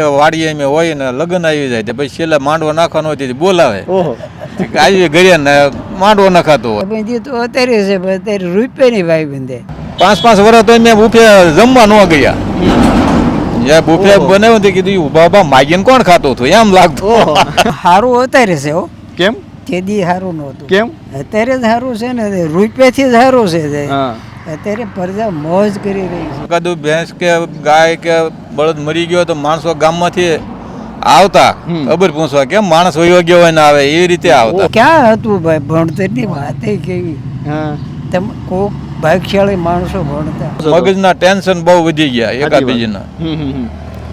વાડીએ અમે હોય ને લગ્ન આવી જાય તો પછી છેલ્લે માંડવો નાખવાનો હોય તેથી બોલાવે. આવી ઘરે ને માંડવો નાખાતો હોય. તો અત્યારે છે અત્યારે અત્યારે રૂપિયાની ભાઈ બંધે. પાંચ પાંચ વર્ષ તો મેં બુફે જમવા ન ગયા. જ્યાં બુફે બનાવ્યું તે કીધું ઊભા ઊભા માગીને કોણ ખાતું હતો? એમ લાગતું. સારું અત્યારે છે હો. કેમ? કેદી સારું નહોતું કેમ? અત્યારે જ સારું છે ને રૂપિયાથી જ સારું છે તે. હા. અત્યારે પ્રજા મોજ કરી રહી છે. કદું ભેંસ કે ગાય કે બળદ મરી ગયો તો માણસો ગામમાંથી આવતા. ખબર પૂછવા કેમ માણસ વયો ગયો હોય ને આવે એવી રીતે આવતા. ક્યાં હતું ભાઈ ભણતરની વાત કેવી? હા. તમે કોક ભાગશાળી માણસો ભણતા. મગજના ટેન્શન બહુ વધી ગયા. એકાબીજીના.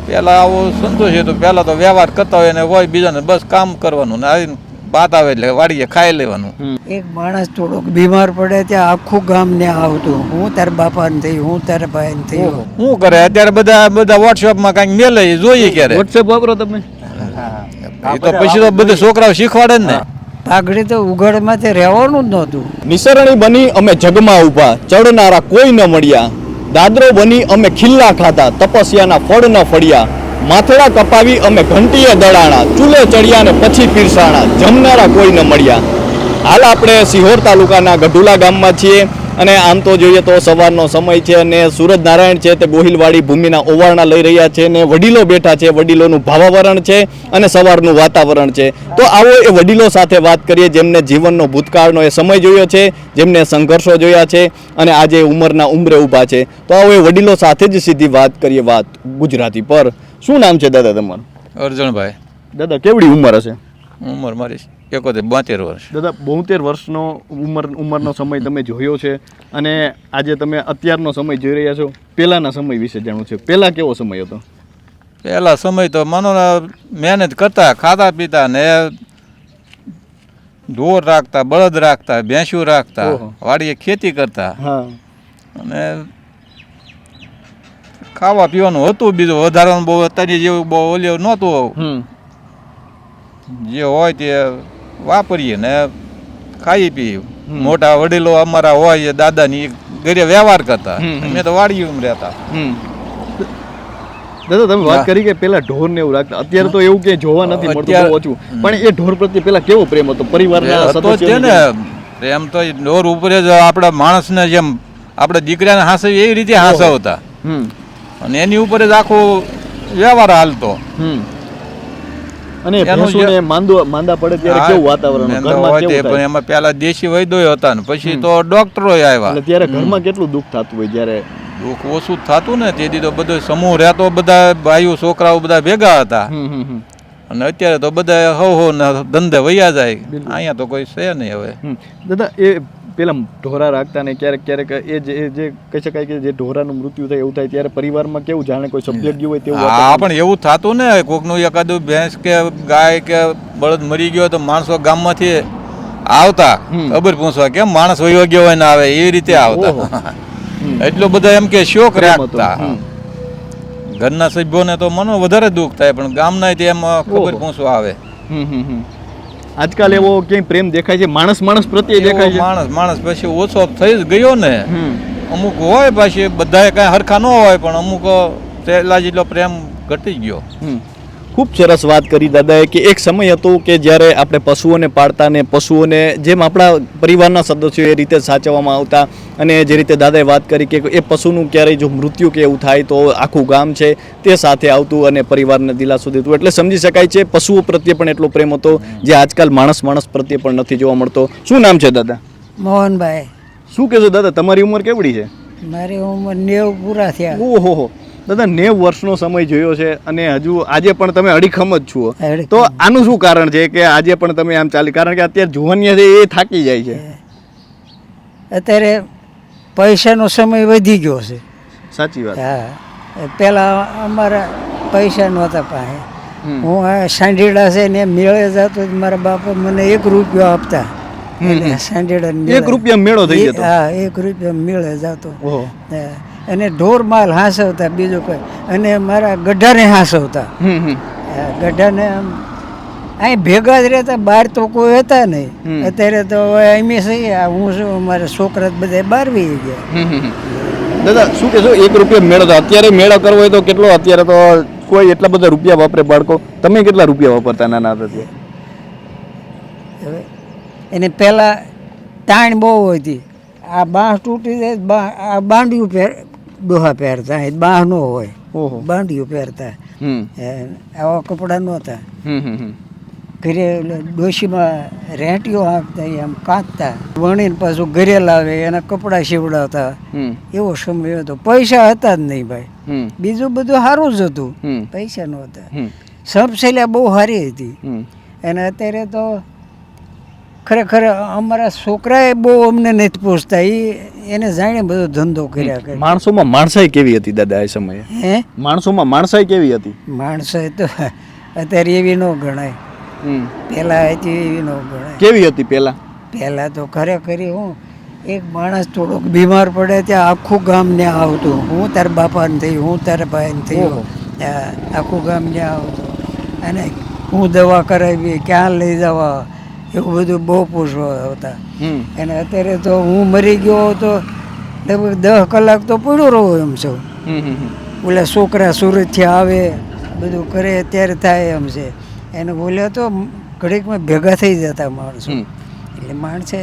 પેલા આવો સંતોષ હતો પેલા તો વ્યવહાર કરતા હોય ને હોય બીજાને બસ કામ કરવાનું ને આવીને વાત આવે એટલે વાડીએ ખાઈ લેવાનું. એક માણસ થોડોક બીમાર પડે ત્યાં આખું ગામ ને આવતું. હું તારા બાપાને થઈ હું તારા ભાઈને થઈ શું કરે? અત્યારે બધા બધા વોટ્સએપમાં કાંઈક મેલે જોઈએ ક્યારે? વોટ્સએપ વાપરો તમે. એ તો પછી તો બધા છોકરાઓ શીખવાડે જ ને. પાઘડી તો ઉઘાડમાંથી રહેવાનું જ નહોતું. નિસરણી બની અમે જગમાં ઊભા. ચડનારા કોઈ ન મળ્યા. દાદરો બની અમે ખિલ્લા ખાતા તપસ્યાના ફળ ન ફળ્યા. માથેડા કપાવી અમે ઘંટીએ દડાણા, ચૂલે ચડ્યા ને પછી પીરસાણા, જમનારા કોઈ ન મળ્યા. હાલ આપણે સિહોર તાલુકાના ગઢુલા ગામમાં છીએ અને આમ તો જોઈએ તો સવારનો સમય છે અને સુરજ નારાયણ છે તે ગોહિલવાડી ભૂમિના ઓવારણા લઈ રહ્યા છે ને વડીલો બેઠા છે, વડીલોનું ભાવાવરણ છે અને સવારનું વાતાવરણ છે. તો આવો એ વડીલો સાથે વાત કરીએ જેમને જીવનનો ભૂતકાળનો એ સમય જોયો છે, જેમને સંઘર્ષો જોયા છે અને આજે ઉંમરના ઉંમરે ઊભા છે. તો આવો એ વડીલો સાથે જ સીધી વાત કરીએ વાત ગુજરાતી પર. શું નામ છે દાદા તમારું? અર્જણભાઈ. દાદા કેવડી ઉંમર હશે? ઉંમર મારી એકોતેર બોતેર વર્ષ. દાદા બોતેર વર્ષનો ઉંમર ઉંમરનો સમય તમે જોયો છે અને આજે તમે અત્યારનો સમય જોઈ રહ્યા છો. પહેલાંના સમય વિશે જાણવું છે. પહેલાં કેવો સમય હતો? પહેલા સમય તો માનો મહેનત કરતા ખાતા પીતા ને ઢોર રાખતા બળદ રાખતા ભેંસું રાખતા વાડીએ ખેતી કરતા. હા. અને ખાવા પીવાનું હતું બીજું વધારાનું બહુ અત્યારે જેવું બહુ ઓલું નહોતું. જે હોય તે વાપરીએ ને ખાઈ પીએ. મોટા વડીલો અમારા હોય એ દાદાની ઘરે વ્યવહાર કરતા. અમે તો વાડી રહેતા. દાદા તમે વાત કરી કે પેલા ઢોર ને એવું રાખતા. અત્યારે તો એવું ક્યાંય જોવા નથી મળતું અત્યારે- ઓછું. પણ એ ઢોર પ્રત્યે પેલા કેવો પ્રેમ હતો? પરિવારના છે ને પ્રેમ એમ તો ઢોર ઉપર જ આપણા માણસને જેમ આપણે દીકરાને હાંસવી એવી રીતે હાંસવતા. હમ. અને એની ઉપર જ આખો વ્યવહાર હાલતો. અને ભેંસોને માંદો માંદા પડે ત્યારે કેવું વાતાવરણ? ઘરમાં કેવું પણ એમાં પેલા દેશી વૈદ્યો હતા ને પછી તો ડોક્ટરો આવ્યા. એટલે ત્યારે ઘરમાં કેટલું દુઃખ થતું હોય જ્યારે? દુઃખ ઓછું થતું ને તેથી તો બધો સમૂહ રહેતો બધા ભાઈઓ છોકરાઓ બધા ભેગા હતા. અને અત્યારે તો બધા હવ હો ધંધે વૈયા જાય. અહીંયા તો કોઈ છે નહીં હવે. દાદા એ પેલા ઢોરા રાખતા ને ક્યારેક ક્યારેક એ જે જે કહી શકાય કે જે ઢોરાનું મૃત્યુ થાય એવું થાય ત્યારે પરિવારમાં કેવું જાણે કોઈ સભ્ય ગયું હોય તેવું હા પણ એવું થતું ને કોકનું એકાદું ભેંસ કે ગાય કે બળદ મરી ગયો તો માણસો ગામમાંથી આવતા. ખબર પૂછવા કેમ માણસ વયો ગયો હોય ને આવે એ રીતે આવતા. એટલો બધા એમ કે શોખ. રાખતા. ઘરના સભ્યોને તો મનો વધારે દુઃખ થાય પણ ગામના એમ ખબર. પૂછવા આવે. આજકાલ એવો ક્યાંય પ્રેમ દેખાય છે માણસ માણસ પ્રત્યે દેખાય છે માણસ માણસ પછી ઓછો થઈ જ ગયો ને અમુક હોય પછી બધાએ કાંઈ હરખા ન હોય પણ અમુક પહેલાં જેટલો પ્રેમ ઘટી ગયો. ખૂબ સરસ વાત કરી દાદાએ કે એક સમય હતો કે જ્યારે આપણે પશુઓને પાળતા ને પશુઓને જેમ આપણા પરિવારના સદસ્યો એ રીતે સાચવવામાં આવતા અને જે રીતે દાદાએ વાત કરી કે એ પશુનું ક્યારેય જો મૃત્યુ કે એવું થાય તો આખું ગામ છે તે સાથે આવતું અને પરિવારને દિલાસો દેતું. એટલે સમજી શકાય છે પશુઓ પ્રત્યે પણ એટલો પ્રેમ હતો જે આજકાલ માણસ માણસ પ્રત્યે પણ નથી જોવા મળતો. શું નામ છે દાદા? મોહનભાઈ. શું કહેશો દાદા તમારી ઉંમર કેવડી છે? મારી ઉંમર નેવ પૂરા થયા. ઓહો દાદા નેવ વર્ષનો સમય જોયો છે અને હજુ આજે પણ તમે અડીખમ જ છો. તો આનું શું કારણ છે કે આજે પણ તમે આમ ચાલી કારણ કે અત્યારે જુવાનિયા છે એ થાકી જાય છે. અત્યારે પૈસાનો સમય વધી ગયો છે. સાચી વાત. હા પેલા અમારા પૈસા નહોતા પાસે. હું સાંઢીડા છે ને મેળે જતો મારા બાપા મને એક રૂપિયો આપતા. સાંઢીડા એક રૂપિયા મેળો થઈ જતો હા એક રૂપિયા મેળે જતો. ઓહો. હા. અને ઢોર માલ હાંસવતા બીજું કોઈ. અને મારા ગઢાને હાંસવતા. ગઢાને આમ અહીં ભેગા જ રહેતા બહાર તો કોઈ હતા નહીં. અત્યારે તો એમ સહી આ હું શું મારા છોકરા બધા બહાર વી ગયા. દાદા શું કહેશો? એક રૂપિયા મેળો તો અત્યારે મેળો કરવો હોય તો કેટલો? અત્યારે તો કોઈ એટલા બધા રૂપિયા વાપરે બાળકો? તમે કેટલા રૂપિયા વાપરતા નાના હતા એને પહેલાં તાણ બહુ હતી. આ બાંસ તૂટી જાય આ બાંડિયું ડોહા પહેરતા એ બાંહ ન હોય બાંડિયું પહેરતા આવા કપડા નહોતા. ઘરે ડોશીમાં રેંટીઓ હાંકતા એમ કાંતતા. વણીને પાછું ઘરે લાવે એના કપડાં સીવડાવતા. એવો સમય હતો. પૈસા હતા જ નહીં ભાઈ. બીજું બધું સારું જ હતું. પૈસા નહોતા. સબસેલિયા બહુ સારી હતી. અને અત્યારે તો ખરેખર અમારા છોકરાએ બહુ અમને નથી પૂછતા. એ એને જાણે બધો ધંધો કર્યા કરે. માણસોમાં માણસાઈ કેવી હતી દાદા એ સમયે? હે? માણસોમાં માણસાઈ કેવી હતી? માણસાઈ તો અત્યારે એવી ન ગણાય. હમ. પહેલાં હતી એવી ન ગણાય. કેવી હતી પેલા પહેલાં તો ખરેખર હું એક માણસ થોડોક બીમાર પડે ત્યાં આખું ગામ ને આવતું. હું તારા બાપાને થયું હું તારા ભાઈને થયું. આખું ગામ ને આવતું. અને હું દવા કરાવી ક્યાં લઈ જવા? એવું બધું બહુ પૂછવા હતા અને અત્યારે તો હું મરી ગયો તો લગભગ દસ કલાક તો પડ્યો રહું એમ છું. ઓલા છોકરા સુરતથી આવે બધું કરે અત્યારે થાય એમ છે. એને બોલ્યા તો ઘડીકમાં ભેગા થઈ જતા માણસો. એટલે માણસે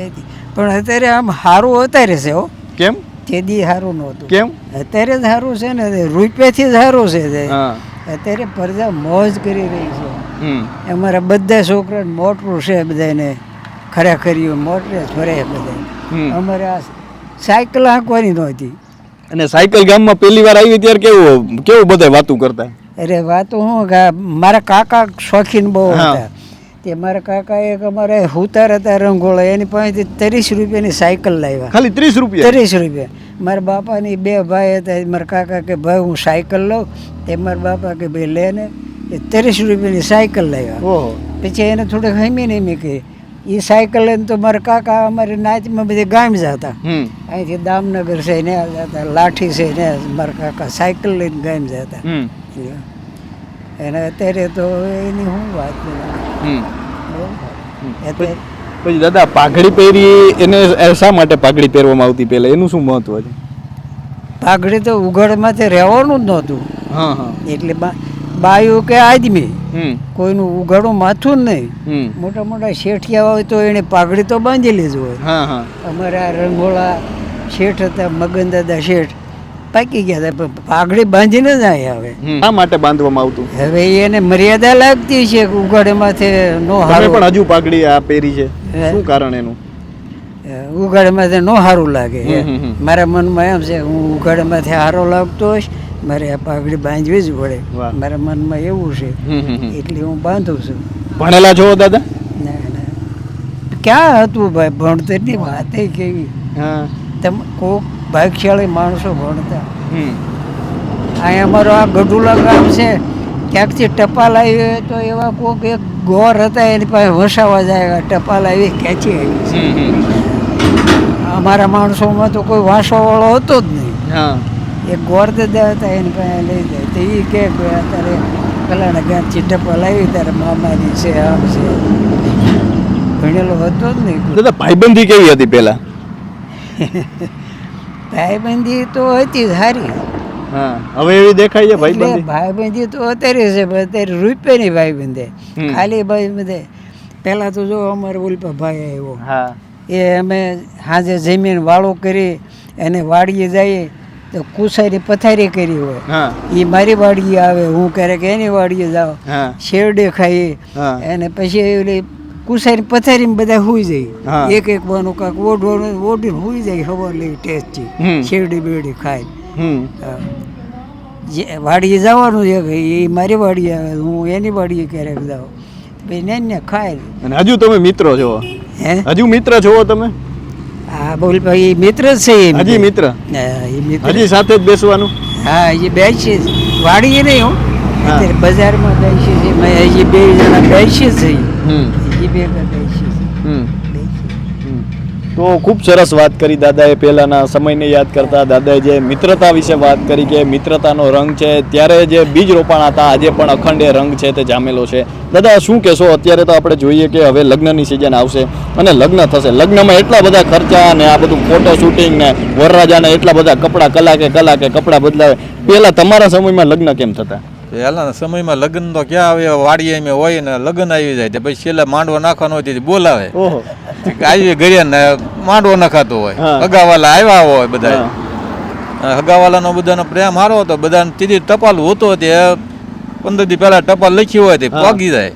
પણ અત્યારે આમ સારું અત્યારે છે હો. કેમ? તે દી સારું નહોતું. કેમ? અત્યારે જ સારું છે ને રૂપિયાથી જ સારું છે અત્યારે પ્રજા મોજ કરી રહી છે. અમારા બધા છોકરાને મોટરું છે બધાને ખરેખર મોટરે ફરે બધા. અમારે આ સાયકલ હાંકવાની નહોતી અને સાયકલ ગામમાં પહેલી વાર આવી ત્યારે કેવું કેવું બધા વાતું કરતા? અરે વાતો હું કે મારા કાકા શોખીન બહુ હતા. તે મારા કાકા એક અમારે હુતાર હતા રંગોળા એની પાસેથી ત્રીસ રૂપિયાની સાયકલ લાવ્યા. ખાલી ત્રીસ રૂપિયા? ત્રીસ રૂપિયા. મારા બાપાની બે ભાઈ હતા મારા કાકા કે ભાઈ હું સાયકલ લઉં. તે મારા બાપા કે ભાઈ લે ને. એ ત્રીસ રૂપિયાની સાયકલ લાવ્યા ઓહો. પછી એને થોડીક હમી નહીં મૂકી એ સાયકલ લઈને તો મારા કાકા અમારી નાચમાં બધી ગામ જતા. અહીંથી દામનગર છે ને જતા લાઠી છે ને મારા કાકા સાયકલ લઈને ગામ જતા. એને અને અત્યારે તો એની શું વાત પછી દાદા પાઘડી પહેરી એને શા માટે પાઘડી પહેરવામાં આવતી પહેલા? એનું શું મહત્વ છે? પાઘડી તો ઉઘડમાંથી રહેવાનું જ નહોતું. હા હા. એટલે બા બાયું કે આદમી કોઈનું ઉઘાડું માથું જ નહીં. મોટા મોટા શેઠિયા હોય તો એને પાઘડી તો બાંધેલી જ હોય. હા હા. અમારા રંગોળા શેઠ હતા મગન દાદા શેઠ. પાકી ગયા હતા પણ પાઘડી બાંધીને જ આવે આ શા માટે બાંધવામાં આવતું? હવે એને મર્યાદા લાગતી છે કે ઉઘાડે માથે નો હારો હારું. પણ હજુ પાઘડી આ પહેરી છે? શું કારણ એનું? ઉઘાડે માથે નો સારું લાગે. મારા મનમાં એમ છે હું ઉઘાડે માથે સારો લાગતો હોઈશ મારે આ પાઘડી બાંધવી જ પડે. મારા મનમાં એવું છે. એટલે હું બાંધું છું. ભણેલા છો દાદા? ના ના. ક્યાં હતું ભાઈ? ભણતરની વાત કેવી? હા. તમે કોક ભાગશાળી માણસો ભણતા. અહીંયા અમારો આ ગઢુલા ગામ છે. ક્યાંકથી ટપાલ આવી હોય તો એવા કોક એક ગોર હતા એની પાસે વસાવા જાય ટપાલ આવી ખેંચી આવી. અમારા માણસોમાં તો કોઈ વાંસવાવાળો હતો જ નહીં. હા. એક ગોર દાદા હતા એની પાસે લઈ જાય. તો એ કે ભાઈ અત્યારે ફલાણા ગામથી ટપાલ લાવી ત્યારે મામાની છે આમ છે. ભણેલો હતો જ નહીં. દાદા ભાઈબંધી કેવી હતી પહેલા? ભાઈબંધી તો હતી જ સારી હા હવે એવી દેખાય છે ભાઈબંધી? ભાઈબંધી તો અત્યારે છે પણ અત્યારે રૂપિયાની ભાઈબંધે. ખાલી ભાઈબંધે. પહેલાં તો જો અમારે ઉલ્પા ભાઈ આવ્યો. હા. એ અમે સાંજે જમીન વાળો કરી એને વાડીએ જઈએ તો કુસારી પથારી કરી હોય. એ મારી વાડીએ આવે હું ક્યારેક એની વાડીએ જાઉં. શેરડે ખાઈએ. હા. અને પછી એવી કુસારી પથારીમાં બધા હોઈ જાય. એક એક વાનું કાંક ઓઢવાનું ઓઢી સુઈ જાય ખબર લઈ ટેસ્ટ. શેરડી બેરડી ખાય. જે વાડીએ જવાનું છે એ મારી વાડીએ આવે હું એની વાડીએ ક્યારેક જાઉં. પછી ને ને ખાય. અને હજુ તમે મિત્રો છો. હે? હજુ મિત્ર છો તમે? હા બોલ ભાઈ એ મિત્ર જ છે એ હજી મિત્ર? હા, એ મિત્ર. હજી સાથે જ બેસવાનું? હા એ બેસીએ જ. વાડીએ નહીં હું. હા. અત્યારે બજારમાં બેસીએ છીએ મેં હજી બે જણા બેસીએ જ છીએ હમ. હજી બે તો ખૂબ સરસ વાત કરી દાદાએ પહેલાંના સમયને યાદ કરતા દાદાએ જે મિત્રતા વિશે વાત કરી કે મિત્રતાનો રંગ છે ત્યારે જે બીજ રોપાણ હતા આજે પણ અખંડ એ રંગ છે તે જામેલો છે. દાદા શું કહેશો? અત્યારે તો આપણે જોઈએ કે હવે લગ્નની સિઝન આવશે અને લગ્ન થશે. લગ્નમાં એટલા બધા ખર્ચા ને આ બધું ફોટો શૂટિંગ ને વરરાજાને એટલા બધા કપડાં કલાકે કલાકે કપડાં બદલાવે. પહેલાં તમારા સમયમાં લગ્ન કેમ થતા? પહેલાના સમયમાં લગ્ન તો ક્યાં આવે વાડીએ હોય ને લગ્ન આવી જાય પછી છેલ્લે માંડવો નાખવાનો હોય તે બોલાવે. આવી ઘરે માંડવો નખાતો હોય. હા. હગાવાલા આવ્યા હોય બધા હગાવાલાનો બધાનો પ્રેમ હારો હતો. બધાને તીધી ટપાલ હોતો તે પંદર દી પહેલા ટપાલ લખી હોય તે. પોગી જાય.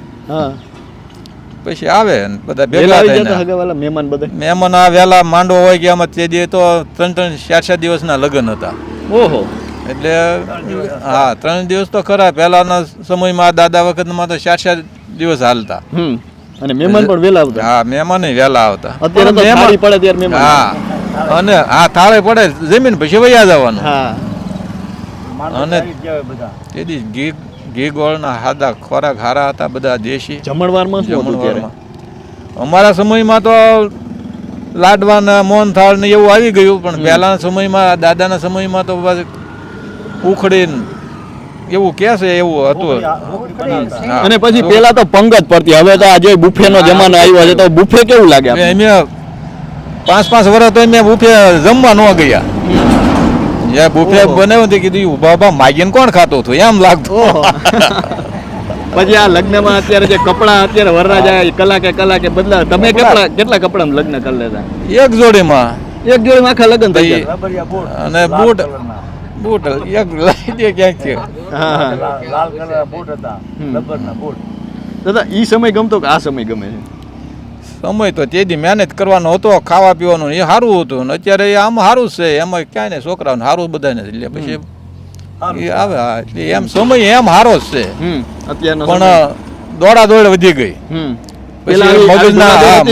પછી આવે બધા ભેગા થાય મહેમાન બધા મહેમાન આ વેલા માંડવો હોય કે આમાં તે દી તો ત્રણ ત્રણ ચાર ચાર દિવસના લગ્ન હતા. ઓહો. એટલે હા ત્રણ દિવસ તો ખરા. પહેલાના સમયમાં દાદા વખતમાં તો ચાર ચાર દિવસ હાલતા. અને મહેમાન પણ વેલા આવતા. હા મહેમાન વેલા આવતા. અત્યારે તો મહેમાન- થાળી પડે ત્યારે મહેમાન. હા અને હા થાળે પડે જમીન પછી વૈયા જવાનું. હા. અને તેથી ઘી ઘી ગોળના હાદા ખોરાક હારા હતા બધા દેશી. જમણવારમાં જમણવારમાં. અમારા સમયમાં તો લાડવાના મોહનથાળ થાળ ને એવું આવી ગયું પણ પહેલાના સમયમાં દાદાના સમયમાં તો બસ ઉખડી ને એવું કે છે એવું હતું? અને પછી પેલા તો પંગત પડતી. હવે તો આજે બુફેનો જમાનો આવ્યો છે તો બુફે કેવું લાગે અમે પાંચ પાંચ વર્ષ તો અમે બુફે જમવા ન ગયા. જ્યાં બુફે. બનાવ્યું તે કીધું ઊભા ઊભા માગીને કોણ ખાતું હતો? એમ લાગતું. પછી આ લગ્નમાં અત્યારે જે કપડા અત્યારે વરરાજા કલાકે કલાકે બદલા તમે કેટલા કેટલા કપડામાં લગ્ન કરી લેતા? એક જોડીમાં. એક જોડીમાં આખા લગ્ન થઈ ગયા. અને બૂટ બૂટ એક લઈ દે ક્યાંક હા. લાલ કલર બૂટ હતા. રબરના બૂટ. દાદા ઈ સમય ગમતો કે આ સમય ગમે છે? સમય તો તેથી મહેનત કરવાનો હતો ખાવા પીવાનું એ સારું હતું ને અત્યારે એ આમ સારું જ છે એમાં ક્યાંય ને છોકરાઓને સારું બધાને એટલે પછી એ આવે હા એટલે એમ સમય એમ સારો જ છે. પણ. દોડા દોડ વધી ગઈ. મગજના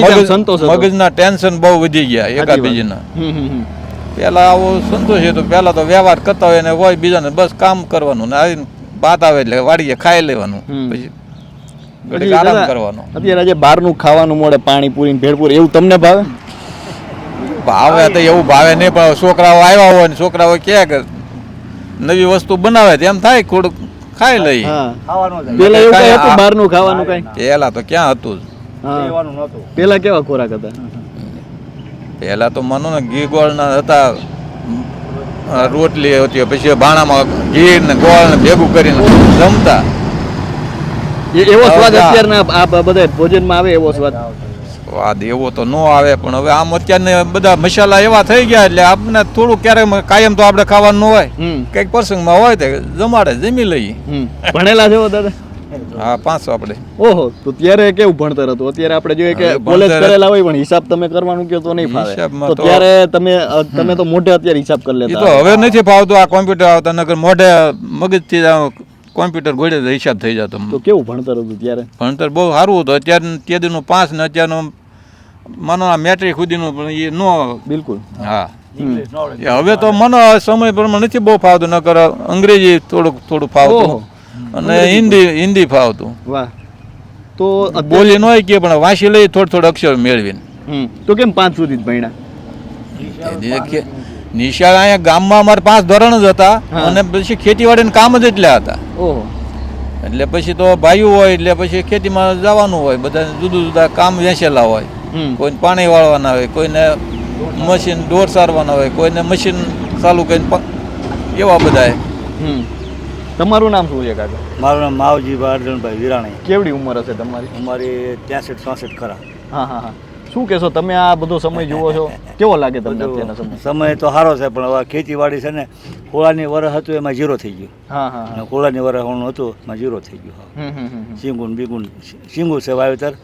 મગજના ટેન્શન બહુ વધી ગયા સાચી હમ. આવો સંતોષ હતો પેલા તો વ્યવહાર કરતા હોય ને હોય બીજાને બસ કામ કરવાનું ને આવીને બાત આવે એટલે વાડીએ ખાઈ લેવાનું પછી પછી ઘડીક આરામ કરવાનો. અત્યારે આજે બહારનું ખાવાનું મળે પાણીપુરી ભેળપુરી એવું તમને ભાવે? ભાવે તો એવું ભાવે નહીં પણ છોકરાઓ આવ્યા હોય ને છોકરાઓ કે નવી વસ્તુ બનાવે તેમ થાય થોડુંક ખાઈ જ પેલા એવું કઈ હતું બહારનું ખાવાનું કઈ? પેલા તો ક્યાં હતું પેલા કેવા ખોરાક હતા? પેલા તો માનો ને ઘી ગોળના હતા રોટલી હતી પછી ભાણામાં ઘી ને ગોળ ને ભેગું કરીને જમતા. એવો સ્વાદ. અત્યારના આ બધા ભોજનમાં આવે એવો સ્વાદ? સ્વાદ એવો તો ન આવે પણ હવે આમ અત્યારને બધા મસાલા એવા થઈ ગયા એટલે આપણે થોડું ક્યારેક કાયમ તો આપણે ખાવાનું ન હોય. કંઈક કંઈક પ્રસંગમાં હોય તો જમાડે જમી લઈએ. ભણેલા છો દાદા હા પાંચસો આપણે. ઓહો તો ત્યારે કેવું ભણતર હતું? અત્યારે આપણે જોઈએ કે કોલેજ કરેલા હોય પણ હિસાબ તમે કરવાનું કહો તો નહીં ફાવે. તો ત્યારે તમે તમે તો મોઢે અત્યારે હિસાબ કરી લેતા તો હવે નથી ફાવતું આ કોમ્પ્યુટર આવતા નકર મોઢે મગજથી કોમ્પ્યુટર ગોળે હિસાબ થઈ જતો. તો કેવું ભણતર હતું ત્યારે? ભણતર બહુ સારું હતું. અત્યારે તે દીનું પાંચ ને અત્યારનું માનો આ મેટ્રિક સુધીનું પણ એ નો બિલકુલ. હા. હવે તો મને સમય પ્રમાણે નથી બહુ ફાવતું નકર અંગ્રેજી થોડુંક થોડું. ફાવતું. અને હિન્દી હિન્દી ફાવતું. વાહ. તો બોલી ન હોય કે પણ વાંચી લઈ થોડ થોડ અક્ષર મેળવીને. તો કેમ પાંચ સુધી જ ભણ્યા? નિશાળ અહીંયા ગામમાં અમારે પાંચ ધોરણ જ હતા અને પછી ખેતીવાડીનું કામ જ એટલા હતા. ઓહો. એટલે પછી તો ભાઈઓ હોય એટલે પછી ખેતીમાં જવાનું હોય બધા જુદા જુદા કામ વેચેલા હોય. કોઈને પાણી વાળવાના હોય કોઈને મશીન ઢોર સારવાના હોય કોઈને મશીન ચાલુ કરીને એવા બધા તમારું નામ શું છે કાકા? મારું નામ માવજી અર્જુનભાઈ વિરાણી. કેવડી ઉંમર હશે તમારી? અમારી ત્યાંસઠ ચોસઠ ખરા. હા હા હા. શું કહેશો તમે આ બધો સમય જુઓ છો? કેવો લાગે તમને અત્યારનો સમય? સમય તો સારો છે પણ હવે ખેતીવાડી છે ને કોળાની વરસ હતું એમાં જીરો થઈ ગયું. હા હા કોળાની વર વરસ હતું એમાં જીરો થઈ ગયું. શીંગુન બીગુન સિંગુ છે વાવેતર.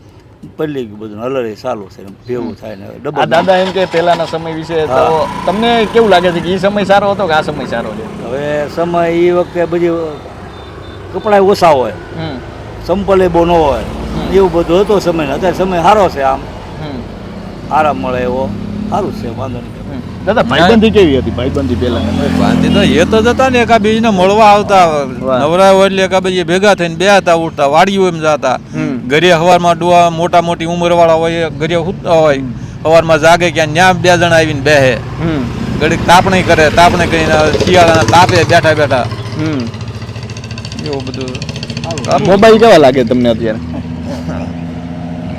પલ્લી ગયું બધું હલરે સારું છે ભેગું થાય ને આ દાદા એમ કે પહેલાના સમય વિશે તો. તમને કેવું લાગે છે કે એ સમય સારો હતો કે આ સમય સારો છે? હવે સમય એ વખતે બધી કપડાં ઓછા હોય. સંપલે બહુ ન હોય. એવું બધું હતો સમય અત્યારે સમય સારો છે આમ. આરામ મળે એવો. સારું છે વાંધો નહીં. દાદા ભાઈબંધી કેવી હતી? ભાઈબંધી પહેલા. વાંધી તો એ તો જતા ને એકા બીજને મળવા આવતા. નવરા હોય એટલે એકા બીજી ભેગા થઈને બે હતા ઉઠતા વાડીઓ એમ જતા. ઘરે હવારમાં ડોવા મોટા મોટી ઉંમરવાળા હોય ઘરે સૂતા હોય સવારમાં જાગે ક્યાં ન્યા બે જણા આવીને બેહે. ઘડીક તાપણી કરે તાપણી કરીને શિયાળાના તાપે બેઠા બેઠા. એવું બધું. મોબાઈલ કેવા લાગે તમને અત્યારે?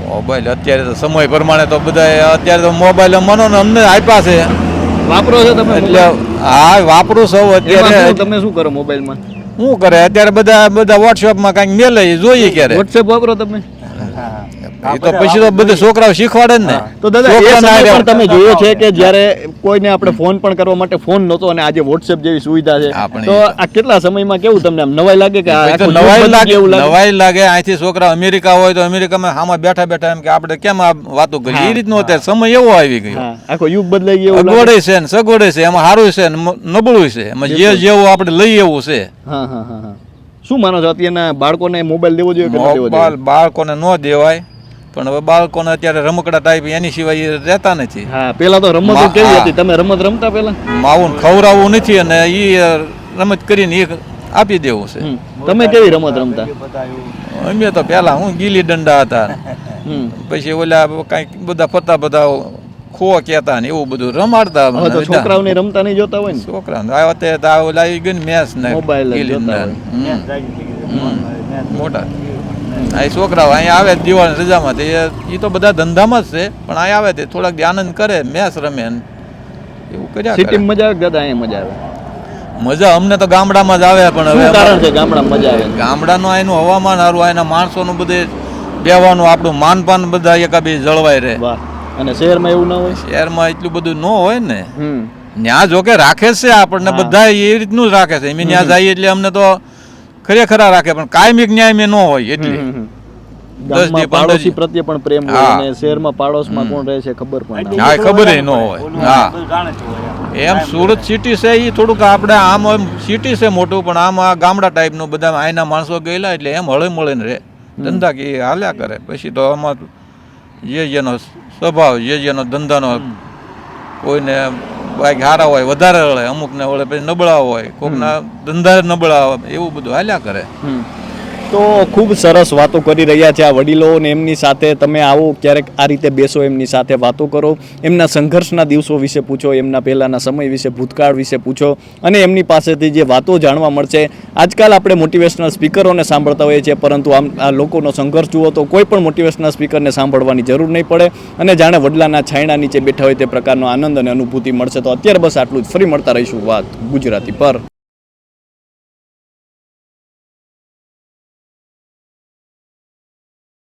મોબાઈલ અત્યારે તો સમય પ્રમાણે તો બધા અત્યારે તો મોબાઈલ મનો ને અમને આપ્યા છે. વાપરો છો તમે? એટલે હા વાપરું સૌ અત્યારે. તમે શું કરો મોબાઈલમાં? શું કરે? અત્યારે બધા બધા વોટ્સએપમાં કાંઈક મેલે જોઈએ ક્યારે. વોટ્સએપ વાપરો તમે? તો પછી તો બધા છોકરાઓ શીખવાડે ને. તો દાદા એ સમય પણ તમે જોયો છે કે જ્યારે કોઈને આપણે ફોન પણ કરવા માટે ફોન નહોતો અને આજે WhatsApp જેવી સુવિધા છે તો આ કેટલા સમયમાં કેવું તમને આમ? નવાઈ લાગે કે નવાઈ લાગે એવું લાગે? નવાઈ લાગે. અહીંથી છોકરા અમેરિકા હોય તો અમેરિકામાં આમાં બેઠા બેઠા એમ કે આપણે કેમ આ વાતો કરી? એ રીતનો અત્યારે સમય એવો આવી ગયો. આખો યુગ બદલાઈ ગયો અગવડે છે ને સગવડે છે એમાં સારું છે ને નબળું છે. એમાં જે જેવું આપણે લઈ એવું છે. હા હા હા શું માનો છો અત્યારના બાળકોને મોબાઈલ દેવો જોઈએ કે ન દેવો મોબાઈલ જોઈએ બાળકોને ન દેવાય. પણ હવે બાળકોને અત્યારે રમકડા ટાઈપ એની સિવાય રહેતા નથી. હા પેલા તો રમત કેવી હતી? તમે રમત રમતા પેલા? માવું ખવડાવવું નથી અને એ રમત કરીને એ આપી દેવું છે. તમે કેવી રમત રમતા? અમે તો પેલા હું ગીલી દંડા હતા. પછી ઓલા કંઈક બધા ફરતા બધા ખો કેતા ને એવું બધું રમાડતા છોકરાઓને રમતા નહીં જોતા હોય ને? છોકરા આ તે તો આ ઓલા આવી ગઈ ને મેચ ને. હમ. મોટા. આ છોકરાઓ અહીંયા આવે દિવાળી રજામાં તે એ તો બધા ધંધામાં જ છે પણ અહીંયા આવે તે થોડાક દી આનંદ કરે મેચ રમે એવું કર્યા સિટી મજા આવે દાદા અહીંયા મજા આવે? મજા અમને તો ગામડામાં જ આવે પણ હવે કારણ છે ગામડામાં મજા આવે? ગામડાનું એનું હવામાન સારું એના માણસોનું બધે બેવાનું આપણું માનપાન બધા એકાબી જળવાય રહે. અને શહેરમાં એવું ના હોય? શહેરમાં એટલું બધું ન હોય ને. ત્યાં જોકે રાખે છે આપણને બધા એ રીતનું જ રાખે છે. એમ ત્યાં જઈએ એટલે અમને તો ખરેખર રાખે પણ કાયમિક ન્યાય મેં ન હોય એટલે. પાડોશી પ્રત્યે પણ પ્રેમ હોય. અને શહેરમાં પાડોશમાં કોણ રહે છે ખબર પણ હા, ખબર ન હોય. હા. એમ સુરત સિટી છે એ થોડુંક આપણે આમ સિટી છે મોટું પણ આમ આ ગામડા ટાઈપનું બધા આયના માણસો ગયેલા એટલે એમ હળે મળે ને રે ધંધા કે એ હાલ્યા કરે. પછી તો આમાં જે જેનો સ્વભાવ જે જેનો ધંધાનો કોઈને બાઈક સારા હોય, વધારે હળે અમુકને વળે, પછી નબળા હોય, કોકના ધંધા નબળા હોય, એવું બધું હાલ્યા કરે. તો ખૂબ સરસ વાતો કરી રહ્યા છે આ વડીલો અને એમની સાથે તમે આવો, ક્યારેક આ રીતે બેસો, એમની સાથે વાતો કરો. એમના સંઘર્ષના દિવસો વિશે પૂછો, એમના પહેલાંના સમય વિશે, ભૂતકાળ વિશે પૂછો અને એમની પાસેથી જે વાતો જાણવા મળશે. આજકાલ આપણે મોટિવેશનલ સ્પીકરોને સાંભળતા હોઈએ છીએ, પરંતુ આમ આ લોકોનો સંઘર્ષ જુઓ તો કોઈ પણ મોટિવેશનલ સ્પીકરને સાંભળવાની જરૂર નહીં પડે અને જાણે વડલાના છાયણા નીચે બેઠા હોય તે પ્રકારનો આનંદ અને અનુભૂતિ મળશે. તો અત્યારે બસ આટલું જ. ફરી મળતા રહીશું વાત ગુજરાતી પર.